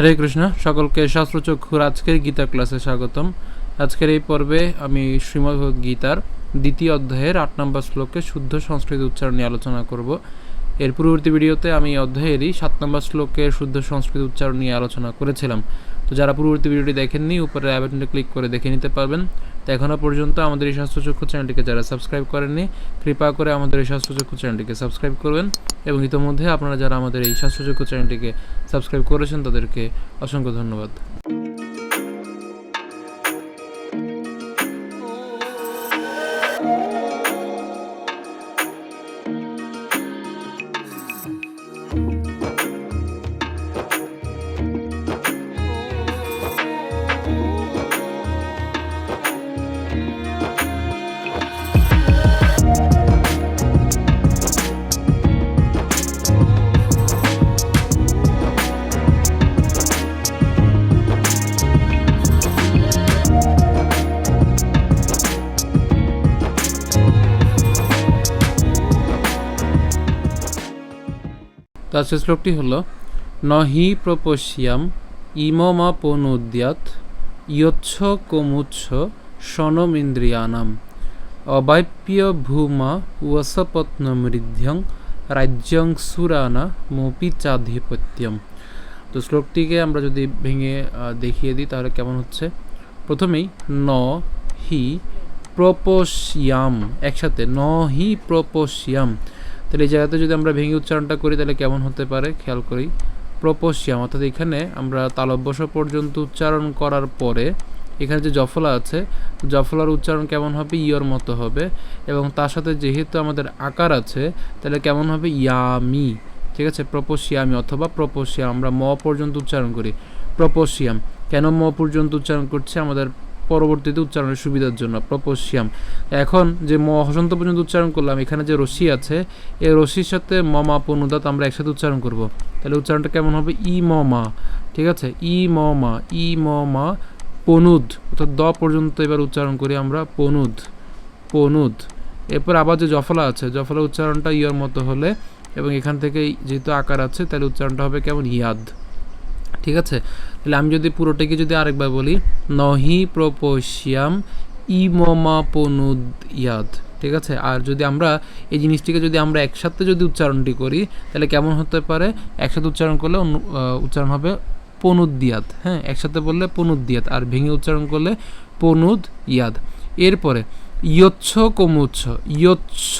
হরে কৃষ্ণ, সকলকে শাস্ত্রচক্ষুর আজকের গীতা ক্লাসে স্বাগতম। আজকের এই পর্বে আমি শ্রীমদ গীতার দ্বিতীয় অধ্যায়ের আট নম্বর শ্লোকে শুদ্ধ সংস্কৃত উচ্চারণ নিয়ে আলোচনা করব। এর পূর্ববর্তী ভিডিওতে আমি অধ্যায়েরই সাত নম্বর শ্লোকের শুদ্ধ সংস্কৃত উচ্চারণ নিয়ে আলোচনা করেছিলাম। তো যারা পূর্ববর্তী ভিডিওটি দেখেননি, উপরে আইবাটনটি ক্লিক করে দেখে নিতে পারবেন। তো এখনও পর্যন্ত আমাদের এই স্বাস্থ্যচক্ষু চ্যানেলটিকে যারা সাবস্ক্রাইব করেননি, কৃপা করে আমাদের এই স্বাস্থ্যচক্ষু চ্যানেলটিকে সাবস্ক্রাইব করবেন এবং ইতোমধ্যে আপনারা যারা আমাদের এই স্বাস্থ্যচক্ষু চ্যানেলটিকে সাবস্ক্রাইব করেছেন তাদেরকে অসংখ্য ধন্যবাদ। তো আজকের শ্লোকটি হলো, নহি প্রপশ্যাম ইমমাপনুদ্যাত ইয়চ্ছ কমুচ্ছ সনমিন্দ্রিয়ানাম অবাপ্য ভূমা ওয়সপত্নমৃদ্ধ্যং রাজ্যং সুরানা মপি চাধিপত্যম তো শ্লোকটিকে আমরা যদি ভেঙে দেখিয়ে দিই, তাহলে কেমন হচ্ছে? প্রথমেই ন হি প্রপশ্যাম একসাথে ন হি প্রপশ্যাম তাহলে এই জায়গাতে যদি আমরা ভেঙে উচ্চারণটা করি, তাহলে কেমন হতে পারে? খেয়াল করি। প্রপশ্যাম অর্থাৎ এখানে আমরা তালব্যস পর্যন্ত উচ্চারণ করার পরে, এখানে যে জফলা আছে, জফলার উচ্চারণ কেমন হবে? ইয়র মতো হবে। এবং তার সাথে যেহেতু আমাদের আকার আছে, তাহলে কেমন হবে? ইয়ামি। ঠিক আছে? প্রপোশিয়ামি অথবা প্রপোশিয়াম আমরা ম পর্যন্ত উচ্চারণ করি। প্রপোশিয়াম কেন ম পর্যন্ত উচ্চারণ করছে? আমাদের পরবর্তীতে উচ্চারণের সুবিধার জন্য প্রপোশিয়াম এখন যে ম, হসন্ত পর্যন্ত উচ্চারণ করলাম, এখানে যে রশি আছে, এই রশির সাথে ম, মা পনুদাত আমরা একসাথে উচ্চারণ করব। তাহলে উচ্চারণটা কেমন হবে? ই, ম, মা, ঠিক আছে? ই, ম, মা, ই, ম, মা, পনুদ, অর্থাৎ দ পর্যন্ত এবার উচ্চারণ করি আমরা, পনুদ পনুদ। এরপর আবার যে জফলা আছে, জফলা উচ্চারণটা ইয়র মতো হলে এবং এখান থেকে যেহেতু আকার আছে, তাহলে উচ্চারণটা হবে কেমন? ইয়াদ। ঠিক আছে? তাহলে আমি যদি পুরোটাকে যদি আরেকবার বলি, নহি প্রপশ্যাম ইয়াদ ঠিক আছে? আর যদি আমরা এই জিনিসটিকে যদি আমরা একসাথে যদি উচ্চারণটি করি, তাহলে কেমন হতে পারে? একসাথে উচ্চারণ করলে উচ্চারণ হবে পনুদ্দিয়াত হ্যাঁ? একসাথে বললে পনুদ্দিয়াত আর ভেঙে উচ্চারণ করলে পনুদ ইয়াদ এরপরে ইয়চ্ছ কমুচ্ছ, ইয়চ্ছ।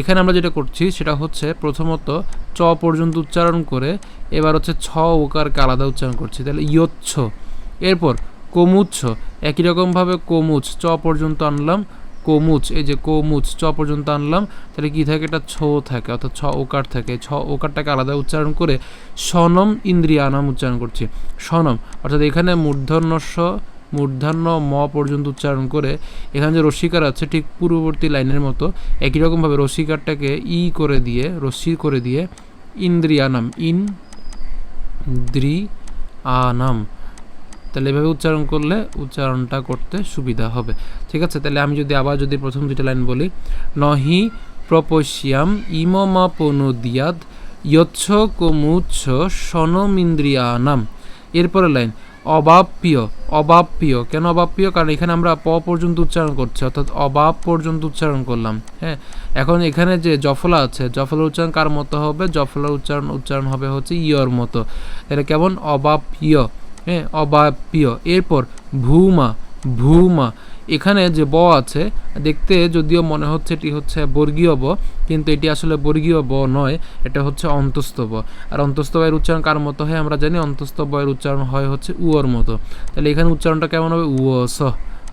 এখানে আমরা যেটা করছি, সেটা হচ্ছে প্রথমত চ পর্যন্ত উচ্চারণ করে এবার হচ্ছে ছ ওকারকে আলাদা উচ্চারণ করছি। তাহলে ইয়চ্ছ। এরপর কমুচ্ছ, একই রকমভাবে কমুচ, চ পর্যন্ত আনলাম, কমুচ, এই যে কমুচ, চ পর্যন্ত আনলাম, তাহলে কি থাকে? এটা ছ থাকে, অর্থাৎ ছ ওকার থাকে। ছ ওকারটাকে আলাদা উচ্চারণ করে সনম ইন্দ্রিয়ানাম উচ্চারণ করছি। সনম, অর্থাৎ এখানে মূর্ধন্যস্ব মূর্ধান্য ম পর্যন্ত উচ্চারণ করে এখানে যে রসিকার আছে ঠিক পূর্ববর্তী লাইনের মতো একই রকমভাবে রসিকারটাকে ই করে দিয়ে রশ্মি করে দিয়ে ইন্দ্রিয়ানাম, ইন দ্রি আনাম তাহলে এভাবে উচ্চারণ করলে উচ্চারণটা করতে সুবিধা হবে। ঠিক আছে? তাহলে আমি যদি আবার যদি প্রথম দুটো লাইন বলি, নহি প্রপশ্যাম ইমমা পনুদিয়াদ ইয়চ্ছ কমুচ্ছ সনমিন্দ্রিয়ানাম। এরপরে লাইন অবাপ্য অবাপ্য কেন অবাপ্য কারণ এখানে আমরা প পর্যন্ত উচ্চারণ করছি, অর্থাৎ অবাপ পর্যন্ত উচ্চারণ করলাম হ্যাঁ? এখন এখানে যে জফলা আছে, জফলার উচ্চারণ কার মতো হবে? জফলার উচ্চারণ উচ্চারণ হবে হচ্ছে ইয়র মতো। তাহলে কেমন? অবাপ্য হ্যাঁ? অবাপ্য এরপর ভূমা ভূমা। এখানে যে ব আছে, দেখতে যদিও মনে হচ্ছে এটি হচ্ছে বর্গীয় ব, কিন্তু এটি আসলে বর্গীয় ব নয়, এটা হচ্ছে অন্তস্থ ব। আর অন্তস্থ বয়ের উচ্চারণ কার মতো হয়? আমরা জানি অন্তস্থ বয়ের উচ্চারণ হয় হচ্ছে উয়র মতো। তাহলে এখানে উচ্চারণটা কেমন হবে? উয়স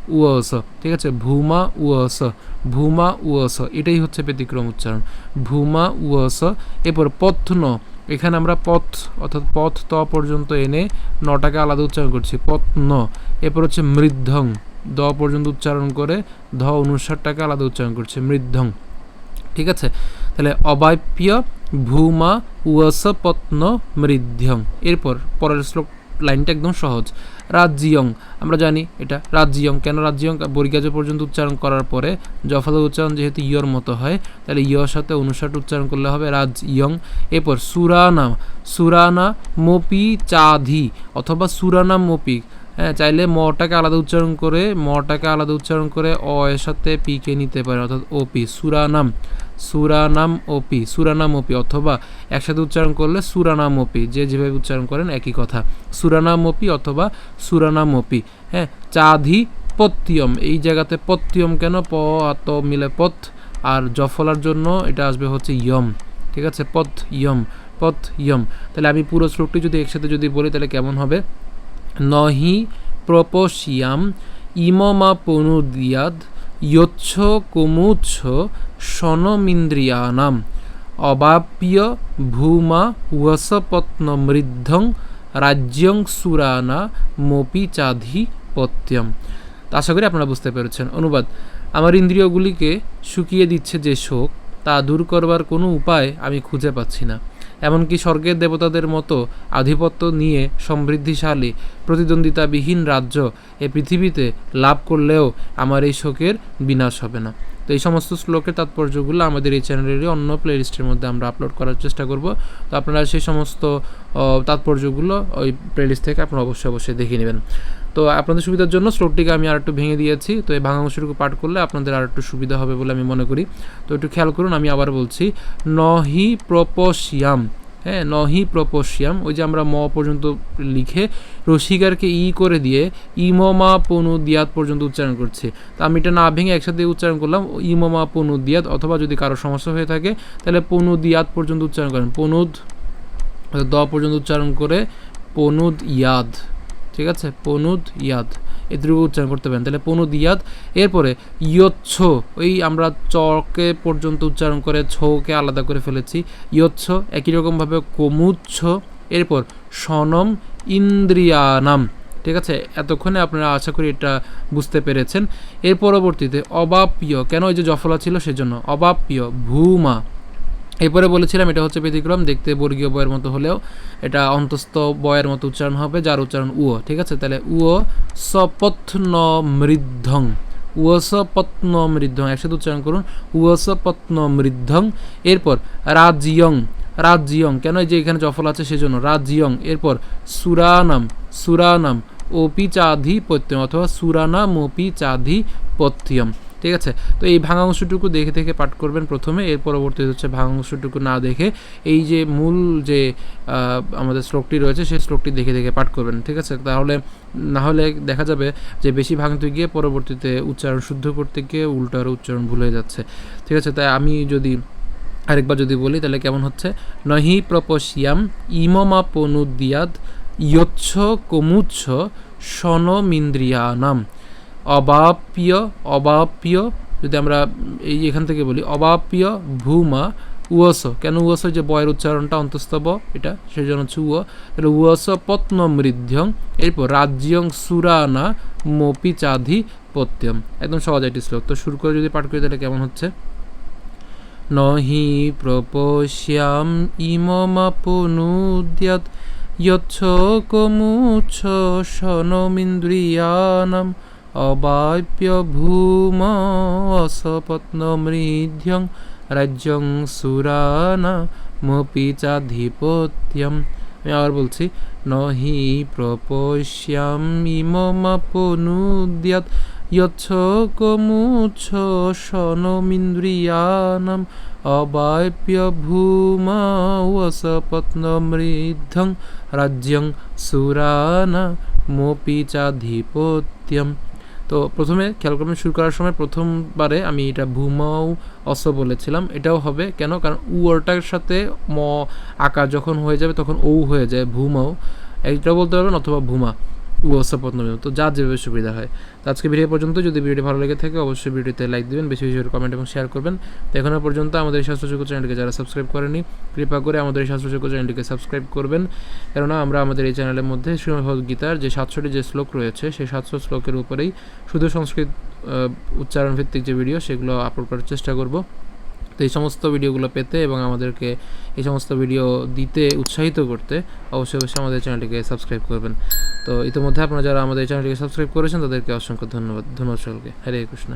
উয়স। ঠিক আছে? ভূমা, উয়স ভূমা, উয়স। এটাই হচ্ছে ব্যতিক্রম উচ্চারণ। ভূমা, উয়স। এরপর পথ্ন এখানে আমরা পথ, অর্থাৎ পথ ত পর্যন্ত এনে নটাকে আলাদা উচ্চারণ করছি। পথ ন। এরপর হচ্ছে মৃদ্ধং। দ পর্যন্ত উচ্চারণ করে ধ অনুসারটাকে আলাদা উচ্চারণ করছে, মৃদ্ধং। ঠিক আছে? তাহলে অবাপ্য ভূমা উয়সপত্ন মৃদ্ধং। এরপর পরের শ্লোক, লাইনটা একদম সহজ। রাজ্যিয়ং, আমরা জানি এটা রাজ্যিয়ং। কেন রাজ্যিয়ং? বর্গিয়াজ পর্যন্ত উচ্চারণ করার পরে জফলার উচ্চারণ যেহেতু ইয়র মতো হয়, তাহলে ইয়র সাথে অনুসাট উচ্চারণ করলে হবে রাজ্যিয়ং। এরপর সুরানা সুরানা মোপি চাধি অথবা সুরানা মোপি। হ্যাঁ চাইলে মটাকে আলাদা উচ্চারণ করে, মটাকে আলাদা উচ্চারণ করে অ এর সাথে পিকে নিতে পারে, অর্থাৎ ওপি, সুরানাম সুরানাম ওপি সুরানাম ওপি, অথবা একসাথে উচ্চারণ করলে সুরানাম ওপি, যে যেভাবে উচ্চারণ করেন একই কথা। সুরানাম ওপি অথবা সুরানাম ওপি হ্যাঁ চাধি পত্তিয়ম, এই জায়গাতে পত্তিয়ম কেন? প আত মিলে পথ, আর জফলার জন্য এটা আসবে হচ্ছে ইয়ম, ঠিক আছে? পথ ইয়ম পথ ইয়ম। তাহলে আমি পুরো শ্লোকটি যদি একসাথে যদি বলি তাহলে কেমন হবে? নহি প্রপশিয়াম ইমমা পনুদিয়াদ ইয়চ্ছ কুমুচ্ছ সনমিন্দ্রিয়ানাম অবাপ্য ভূমা ওয়সপত্নমৃদ্ধং রাজ্যং সুরানা মপি চাধি পত্যম তা আশা করি আপনারা বুঝতে পেরেছেন। অনুবাদ, আমার ইন্দ্রিয়গুলিকে শুকিয়ে দিচ্ছে যে শোক, তা দূর করবার কোনো উপায় আমি খুঁজে পাচ্ছি না। এমনকি স্বর্গের দেবতাদের মতো আধিপত্য নিয়ে সমৃদ্ধিশালী, প্রতিদ্বন্দ্বিতাবিহীন রাজ্য এ পৃথিবীতে লাভ করলেও আমার এই শোকের বিনাশ হবে না। তো এই সমস্ত শ্লোকের তাৎপর্যগুলো আমাদের এই চ্যানেলেরই অন্য প্লেলিস্টের মধ্যে আমরা আপলোড করার চেষ্টা করব। তো আপনারা সেই সমস্ত তাৎপর্যগুলো ওই প্লেলিস্ট থেকে আপনারা অবশ্যই অবশ্যই দেখে নেবেন। তো আপনাদের সুবিধার জন্য শ্লোকটিকে আমি আর একটু ভেঙে দিয়েছি। তো এই ভাঙা অংশটুকু পাঠ করলে আপনাদের আর একটু সুবিধা হবে বলে আমি মনে করি। তো একটু খেয়াল করুন, আমি আবার বলছি, নহি প্রপশিয়াম হ্যাঁ নহি প্রপশিয়াম ওই যে আমরা ম পর্যন্ত লিখে রসিকারকে ই করে দিয়ে ইমমা পনু দিয়াত পর্যন্ত উচ্চারণ করছি। তো আমি এটা না ভেঙে একসাথে উচ্চারণ করলাম ইমমা পনু দিয়াত অথবা যদি কারও সমস্যা হয়ে থাকে, তাহলে পনু দিয়াত পর্যন্ত উচ্চারণ করেন। পনুদ দ পর্যন্ত উচ্চারণ করে পনুদ ইয়াদ। ঠিক আছে? পনুদ ইয়াদ। এই এটুকু উচ্চারণ করতে পারেন। তাহলে পনুদ ইয়াদ। এরপরে ইয়চ্ছ। ওই আমরা চকে পর্যন্ত উচ্চারণ করে ছকে আলাদা করে ফেলেছি। ইয়চ্ছ, একই রকমভাবে কমুচ্ছ। এরপর সনম ইন্দ্রিয়ানাম। ঠিক আছে? এতক্ষণে আপনারা আশা করি এটা বুঝতে পেরেছেন। এর পরবর্তীতে অবাপ্য। কেন ওই যে জফলা ছিল সেজন্য? অবাপ্য, ভূমা। এরপরে বলেছিলাম এটা হচ্ছে ব্যতিক্রম, দেখতে বর্গীয় বয়ের মতো হলেও এটা অন্তস্থ বয়ের মতো উচ্চারণ হবে, যার উচ্চারণ উও ঠিক আছে? তাহলে উও সপত্ন মৃদ্ধং উয়সপত্ন মৃদ্ধং একসাথে উচ্চারণ করুন উয়সপত্ন মৃদ্ধং এরপর রাজিয়ং রাজিয়ং কেন যে এখানে জফল আছে সেজন্য রাজিয়ং এরপর সুরানাম সুরানাম ওপি চাধিপত্যম অথবা সুরানাম ওপি চাধিপত্যম ঠিক আছে? তো এই ভাঙা অংশটুকু দেখে দেখে পাঠ করবেন প্রথমে, এর পরবর্তীতে হচ্ছে ভাঙা অংশটুকু না দেখে এই যে মূল যে আমাদের শ্লোকটি রয়েছে, সেই শ্লোকটি দেখে দেখে পাঠ করবেন, ঠিক আছে? তাহলে না হলে দেখা যাবে যে বেশি ভাঙতে গিয়ে পরবর্তীতে উচ্চারণ শুদ্ধ করতে গিয়ে উল্টার উচ্চারণ ভুলে যাচ্ছে। ঠিক আছে? তাই আমি যদি আরেকবার যদি বলি, তাহলে কেমন হচ্ছে? নহি প্রপশিয়াম ইমমা পনুদিয়াদ ইয়চ্ছ কমুচ্ছ সনমিন্দ্রিয়ানাম অবাপ্য অবাপ্য, যদি আমরা এই এখান থেকে বলি, অবাপ্য, ভূমা উয়স কেন উয়স যে বয়ের উচ্চারণটা অন্তস্তব এটা সেই জন্য হচ্ছে উয় তাহলে উয়স পত্ন মৃদ্ধং এরপর রাজ্যং সুরানা মপি চাধি পত্যম একদম সহজ একটি শ্লোক। তো শুরু করে যদি পাঠ করি, তাহলে কেমন হচ্ছে? নহি প্রপশ্যাম ইমমাপুনুদ্যাত যচ্ছ কমুচ্ছ সনমিন্দ্রিয়ানাম অবাপ্য ভূম অসপত্নমৃধ্যং রাজ্যং সুরানা মপি চাধিপত্যম আমি আবার বলছি নহি প্রপশ্যাম ইমমাপুনুদ্যাত যচ্ছ কমুচ্ছ সনমিন্দ্রিয়ানাম অবাপ্য ভূমা ওসপত্নমৃদ্ধং রাজ্যং সুরানা মোপি চাধিপত্যম তো প্রথমে খেয়াল করবেন শুরু করার সময় প্রথমবারে আমি এটা ভূমাও অস বলেছিলাম। এটাও হবে। কেন? কারণ উ ওটার সাথে ম আকার যখন হয়ে যাবে তখন ও হয়ে যায় ভূমাও এটা বলতে পারবেন অথবা ভূমা। উপস্থাপন তো যা যেভাবে সুবিধা হয়। তো আজকে ভিডিও পর্যন্ত যদি ভিডিওটি ভালো লেগে থাকে, অবশ্যই ভিডিওতে লাইক দিবেন, বেশি বেশি কমেন্ট এবং শেয়ার করবেন। তো এখনও পর্যন্ত আমাদের এই শাস্ত্রযোগ্য চ্যানেলকে যারা সাবস্ক্রাইব করেনি, কৃপা করে আমাদের এই শাস্ত্রযোগ্য চ্যানেলটিকে সাবস্ক্রাইব করবেন। কেননা আমরা আমাদের এই চ্যানেলের মধ্যে শ্রীমদ গীতার যে সাতশোটি যে শ্লোক রয়েছে, সেই সাতশো শ্লোকের উপরেই শুধু সংস্কৃত উচ্চারণ ভিত্তিক যে ভিডিও সেগুলো আপলোড করার চেষ্টা করব। তো এই সমস্ত ভিডিওগুলো পেতে এবং আমাদেরকে এই সমস্ত ভিডিও দিতে উৎসাহিত করতে অবশ্যই অবশ্যই আমাদের চ্যানেলটিকে সাবস্ক্রাইব করবেন। তো ইতিমধ্যে আপনারা যারা আমাদের চ্যানেলটিকে সাবস্ক্রাইব করেছেন তাদেরকে অসংখ্য ধন্যবাদ। ধন্যবাদ সকলকে। হরে কৃষ্ণ।